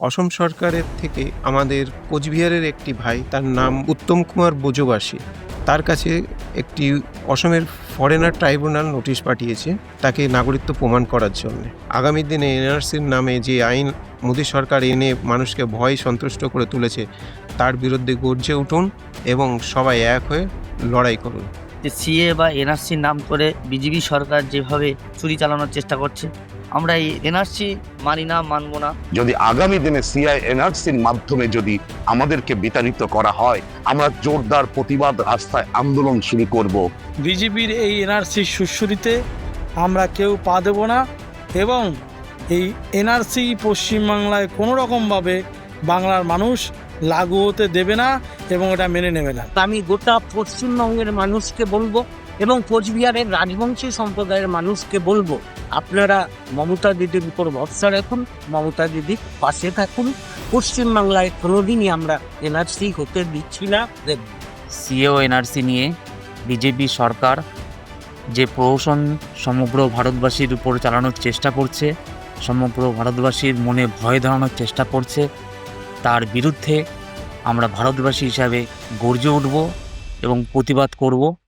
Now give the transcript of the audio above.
অসম সরকারের থেকে আমাদের কোচবিহারের একটি ভাই, তার নাম উত্তম কুমার বোজবাসী, তার কাছে একটি অসমের ফরেনার ট্রাইব্যুনাল নোটিশ পাঠিয়েছে তাকে নাগরিকত্ব প্রমাণ করার জন্য। আগামী দিনে এনআরসির নামে যে আইন মোদী সরকার এনে মানুষকে ভয়, সন্তুষ্ট করে তুলেছে, তার বিরুদ্ধে গর্জে উঠুন এবং সবাই এক হয়ে লড়াই করুন। যে সিএ বা এনআরসির নাম করে বিজেপি সরকার যেভাবে চুরি চালানোর চেষ্টা করছে আমরা এই এনআরসি মানি না মানবো না। যদি আগামী দিনে সিআই এনআরসির মাধ্যমে যদি আমাদেরকে বিতাড়িত করা হয় আমরা জোরদার প্রতিবাদ রাস্তায় আন্দোলন শুরু করব। বিজেপির এই এনআরসি সুশ্রুতিতে আমরা কেউ পা দেব না এবং এই এনআরসি পশ্চিমবাংলায় কোনো রকমভাবে বাংলার মানুষ লাগু হতে দেবে না এবং এটা মেনে নেবে না। আমি গোটা পশ্চিমবঙ্গের মানুষকে বলব এবং কোচবিহারের রাজবংশী সম্প্রদায়ের মানুষকে বলব আপনারা মমতা দিদির উপর ভরসা রাখুন, মমতা দিদির পাশে থাকুন। পশ্চিমবাংলায় কোনোদিনই আমরা এনআরসি হতে দিচ্ছি না। সিএও এনআরসি নিয়ে বিজেপি সরকার যে প্রহসন সমগ্র ভারতবাসীর উপর চালানোর চেষ্টা করছে, সমগ্র ভারতবাসীর মনে ভয় ধরানোর চেষ্টা করছে, তার বিরুদ্ধে আমরা ভারতবাসী হিসাবে গর্জে উঠব এবং প্রতিবাদ করব।